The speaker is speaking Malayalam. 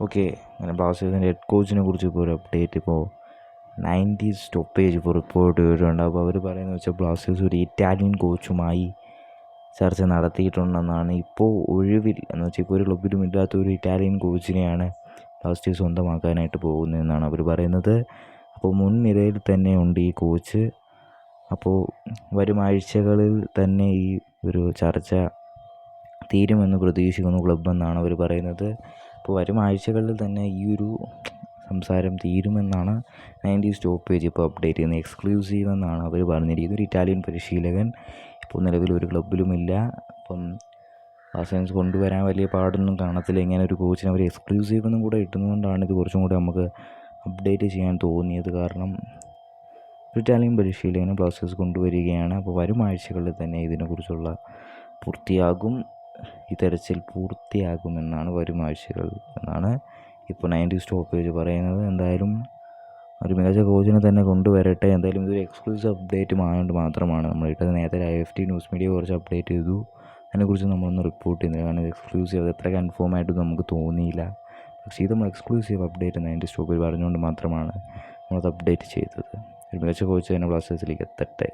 ഓക്കെ അങ്ങനെ ബ്ലാസ്റ്റേഴ്സിന്റെ ഹെഡ് കോച്ചിനെ കുറിച്ച് ഇപ്പോൾ ഒരു അപ്ഡേറ്റ് ഇപ്പോൾ നയന്റി സ്റ്റോപ്പേജ് ഇപ്പോൾ റിപ്പോർട്ട് ചെയ്തിട്ടുണ്ട് അപ്പോൾ അവർ പറയുന്നത് വെച്ചാൽ ബ്ലാസ്റ്റേഴ്സ് ഒരു ഇറ്റാലിയൻ കോച്ചുമായി ചർച്ച നടത്തിയിട്ടുണ്ടെന്നാണ്. ഇപ്പോൾ ഒഴിവിൽ എന്ന് വെച്ചാൽ ഇപ്പോൾ ഒരു ക്ലബിലും ഇല്ലാത്ത ഒരു ഇറ്റാലിയൻ കോച്ചിനെയാണ് ബ്ലാസ്റ്റേഴ്സ് സ്വന്തമാക്കാനായിട്ട് പോകുന്നതെന്നാണ് അവർ പറയുന്നത്. അപ്പോൾ മുൻനിരയിൽ തന്നെ ഉണ്ട് ഈ കോച്ച് അപ്പോൾ വരും ആഴ്ചകളിൽ തന്നെ ഈ ഒരു ചർച്ച തീരുമെന്ന് പ്രതീക്ഷിക്കുന്നു ക്ലബ്ബെന്നാണ് അവർ പറയുന്നത്. അപ്പോൾ വരും ആഴ്ചകളിൽ തന്നെ ഈ ഒരു സംസാരം തീരുമെന്നാണ് നയന്റി സ്റ്റോപ്പേജ് ഇപ്പോൾ അപ്ഡേറ്റ് ചെയ്യുന്നത്. എക്സ്ക്ലൂസീവ് എന്നാണ് അവർ പറഞ്ഞിരിക്കുന്നത്. ഒരു ഇറ്റാലിയൻ പരിശീലകൻ ഇപ്പോൾ നിലവിൽ ഒരു ക്ലബിലുമില്ല അപ്പം ബ്ലാസ്റ്റേഴ്സ് കൊണ്ടുവരാൻ വലിയ പാടൊന്നും കാണത്തില്ല. ഇങ്ങനെ ഒരു കോച്ചിന് അവർ എക്സ്ക്ലൂസീവ് എന്നും കൂടെ ഇട്ടുന്നതുകൊണ്ടാണ് ഇത് കുറച്ചും കൂടെ നമുക്ക് അപ്ഡേറ്റ് ചെയ്യാൻ തോന്നിയത്. കാരണം ഇറ്റാലിയൻ പരിശീലകനെ ബ്ലാസ്റ്റേഴ്സ് കൊണ്ടുവരികയാണ്. അപ്പോൾ വരും ആഴ്ചകളിൽ തന്നെ ഇതിനെക്കുറിച്ചുള്ള പൂർത്തിയാകും. ഈ തെരച്ചിൽ പൂർത്തിയാകുമെന്നാണ് വരും ആഴ്ചകൾ എന്നാണ് ഇപ്പോൾ നയന്റി സ്റ്റോപ്പേജ് പറയുന്നത്. എന്തായാലും ഒരു മികച്ച കോച്ചിനെ തന്നെ കൊണ്ടുവരട്ടെ. എന്തായാലും ഇതൊരു എക്സ്ക്ലൂസീവ് അപ്ഡേറ്റ് ആയതുകൊണ്ട് മാത്രമാണ് നമ്മൾ ഇട്ടത്. നേരത്തെ I F T news media കുറച്ച് അപ്ഡേറ്റ് ചെയ്തു. അതിനെക്കുറിച്ച് നമ്മളൊന്ന് റിപ്പോർട്ട് ചെയ്യുന്നത് കാരണം ഇത് എക്സ്ക്ലൂസീവ് അത് എത്ര കൺഫേം ആയിട്ട് നമുക്ക് തോന്നിയില്ല. പക്ഷേ ഇത് നമ്മൾ എക്സ്ക്ലൂസീവ് അപ്ഡേറ്റ് നയന്റി സ്റ്റോപ്പേജ് പറഞ്ഞുകൊണ്ട് മാത്രമാണ് നമ്മളത് അപ്ഡേറ്റ് ചെയ്തത്. ഒരു മികച്ച കോച്ച് തന്നെ ബ്ലാസ്റ്റേഴ്സിലേക്ക് എത്തട്ടെ.